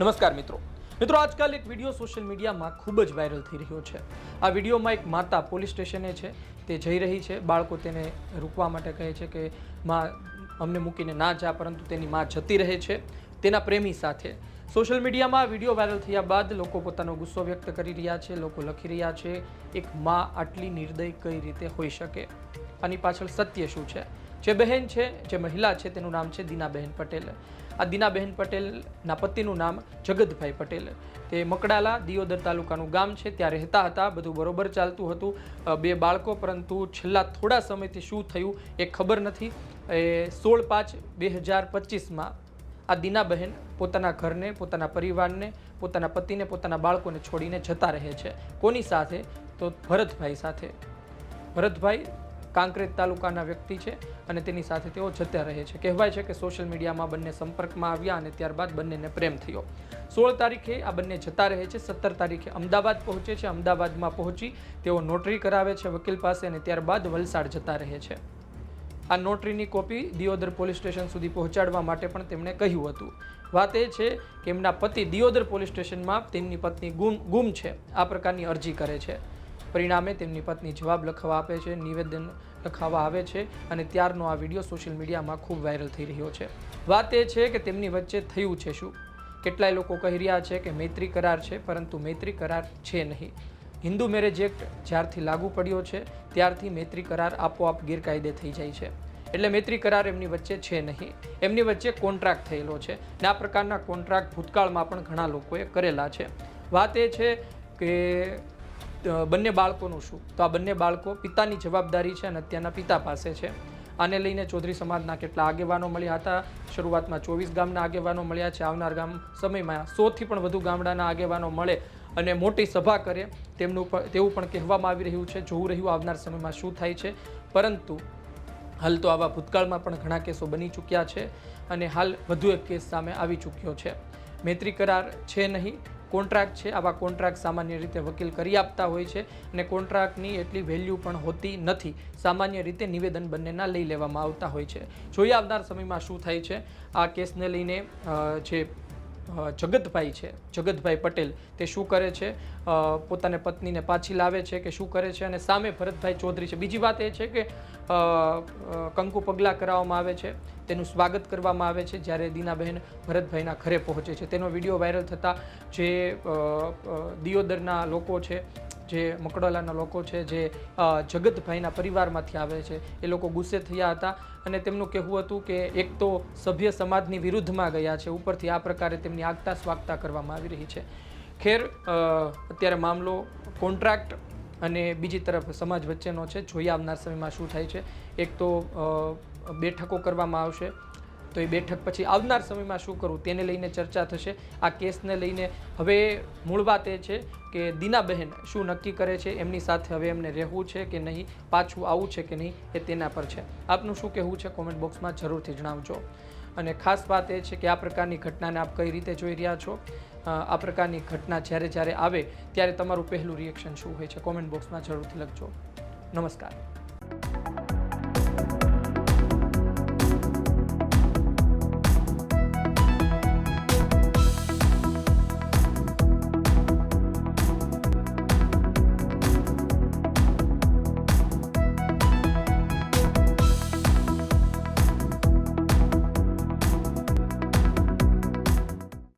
નમસ્કાર મિત્રો. મિત્રો, આજકાલ એક વીડિયો સોશિયલ મીડિયામાં ખૂબ જ વાયરલ થઈ રહ્યો છે. આ વિડીયોમાં એક માતા પોલીસ સ્ટેશને છે. તે જઈ રહી છે. બાળકો તેને રૂકવા માટે કહે છે કે, માં, અમને મૂકીને ના જા, પરંતુ તેની માં જતી રહે છે તેના પ્રેમી સાથે. સોશિયલ મીડિયામાં વીડિયો વાયરલ થયા બાદ લોકો પોતાનો ગુસ્સો વ્યક્ત કરી રહ્યા છે, લોકો લખી રહ્યા છે, એક માં આટલી નિર્દય કઈ રીતે હોઈ શકે? આની પાછળ સત્ય શું છે? જે બહેન છે, જે મહિલા છે, તેનું નામ છે દીનાબહેન પટેલ. આ દીનાબહેન પટેલના પતિનું નામ જગતભાઈ પટેલ. તે મકડાલા, દિયોદર તાલુકાનું ગામ છે. ત્યાં રહેતા હતા, બધું બરોબર ચાલતું હતું. બે બાળકો, પરંતુ છેલ્લા થોડા સમયથી શું થયું એ ખબર નથી. એ સોળ પાંચ બે હજાર પચીસમાં આ દીનાબહેન પોતાના ઘરને, પોતાના પરિવારને, પોતાના પતિને, પોતાના બાળકોને છોડીને જતા રહે છે. કોની સાથે? તો ભરતભાઈ સાથે. ભરતભાઈ કાંકરેજ તાલુકાના વ્યક્તિ છે અને તેની સાથે તેઓ જતા રહે છે. કહેવાય છે કે સોશિયલ મીડિયામાં બંને સંપર્કમાં આવ્યા અને ત્યારબાદ બંનેને પ્રેમ થયો. સોળ તારીખે આ બંને જતા રહે છે. સત્તર તારીખે અમદાવાદ પહોંચે છે. અમદાવાદમાં પહોંચી તેઓ નોટરી કરાવે છે વકીલ પાસે અને ત્યારબાદ વલસાડ જતા રહે છે. આ નોટરીની કોપી દિયોદર પોલીસ સ્ટેશન સુધી પહોંચાડવા માટે પણ તેમણે કહ્યું હતું. વાત એ છે કે એમના પતિ દિયોદર પોલીસ સ્ટેશનમાં તેમની પત્ની ગુમ ગુમ છે. આ પ્રકારની અરજી કરે છે. પરિણામે તેમની પત્ની જવાબ લખવા આપે છે, નિવેદન લખાવવા આવે છે અને ત્યારનો આ વીડિયો સોશિયલ મીડિયામાં ખૂબ વાયરલ થઈ રહ્યો છે. વાત એ છે કે તેમની વચ્ચે થયું છે શું? કેટલાય લોકો કહી રહ્યા છે કે મૈત્રી કરાર છે, પરંતુ મૈત્રી કરાર છે નહીં. હિન્દુ મેરેજ એક્ટ જ્યારથી લાગુ પડ્યો છે, ત્યારથી મૈત્રી કરાર આપોઆપ ગેરકાયદે થઈ જાય છે. એટલે મૈત્રી કરાર એમની વચ્ચે છે નહીં. એમની વચ્ચે કોન્ટ્રાક્ટ થયેલો છે ને આ પ્રકારના કોન્ટ્રાક્ટ ભૂતકાળમાં પણ ઘણા લોકોએ કરેલા છે. વાત એ છે કે બંને બાળકોનું શું? તો આ બંને બાળકો પિતાની જવાબદારી છે અને અત્યારના પિતા પાસે છે. આને લઈને ચૌધરી સમાજના કેટલા આગેવાનો મળ્યા હતા. શરૂઆતમાં ચોવીસ ગામના આગેવાનો મળ્યા છે. આવનાર ગામ સમયમાં સોથી પણ વધુ ગામડાના આગેવાનો મળે અને મોટી સભા કરે. તેમનું પણ તેવું પણ કહેવામાં આવી રહ્યું છે. જોવું રહ્યું આવનાર સમયમાં શું થાય છે. પરંતુ હાલ તો આવા ભૂતકાળમાં પણ ઘણા કેસો બની ચૂક્યા છે અને હાલ વધુ એક કેસ સામે આવી ચૂક્યો છે. મૈત્રી કરાર છે નહીં. કોન્ટ્રાક્ટ છે. આવા કોન્ટ્રાક્ટ સામાન્ય રીતે વકીલ કરી આપતા હોય છે અને કોન્ટ્રાક્ટની એટલી વેલ્યુ પણ હોતી નથી. સામાન્ય રીતે નિવેદન બંનેના લઈ લેવામાં આવતા હોય છે. જોઈએ આવનાર સમયમાં શું થાય છે. આ કેસને લઈને જે જગતભાઈ છે. જગતભાઈ પટેલ તે શું કરે છે? પોતાને પત્નીને પાછી લાવે છે કે શું કરે છે? અને સામે ભરતભાઈ ચૌધરી છે. બીજી વાત એ છે કે કંકુ પગલાં કરાવવામાં આવે છે. તેનું સ્વાગત કરવામાં આવે છે જ્યારે દીનાબહેન ભરતભાઈના ઘરે પહોંચે છે. તેનો વીડિયો વાયરલ થતાં જે દિયોદરના લોકો છે જે મકડોલાના લોકો છે, જે જગતભાઈના પરિવારમાંથી આવે છે, એ લોકો ગુસ્સે થયા હતા અને તેમનું કહેવું હતું કે એક તો સભ્ય સમાજની વિરુદ્ધમાં ગયા છે, ઉપરથી આ પ્રકારે તેમની આગતા સ્વાગતા કરવામાં આવી રહી છે. ખેર અત્યારે મામલો કોન્ટ્રાક્ટ અને બીજી તરફ સમાજ વચ્ચેનો છે જોઈએ આવનાર સમયમાં શું થાય છે, એક તો બેઠકો કરવામાં આવશે તો એ બેઠક પછી આવનાર સમયમાં શું કરવું તેને લઈને ચર્ચા થશે. આ કેસને લઈને હવે મૂળ વાત એ છે કે દીનાબહેન શું નક્કી કરે છે, એમની સાથે હવે એમને રહેવું છે કે નહીં, પાછું આવવું છે કે નહીં એ તેના પર છે. આપનું શું કહેવું છે કોમેન્ટ બોક્સમાં જરૂરથી જણાવજો. અને ખાસ વાત એ છે કે આ પ્રકારની ઘટનાને આપ કઈ રીતે જોઈ રહ્યા છો? આ પ્રકારની ઘટના જ્યારે જ્યારે આવે ત્યારે તમારું પહેલું રિએક્શન શું હોય છે? કોમેન્ટ બોક્સમાં જરૂરથી લખજો. નમસ્કાર.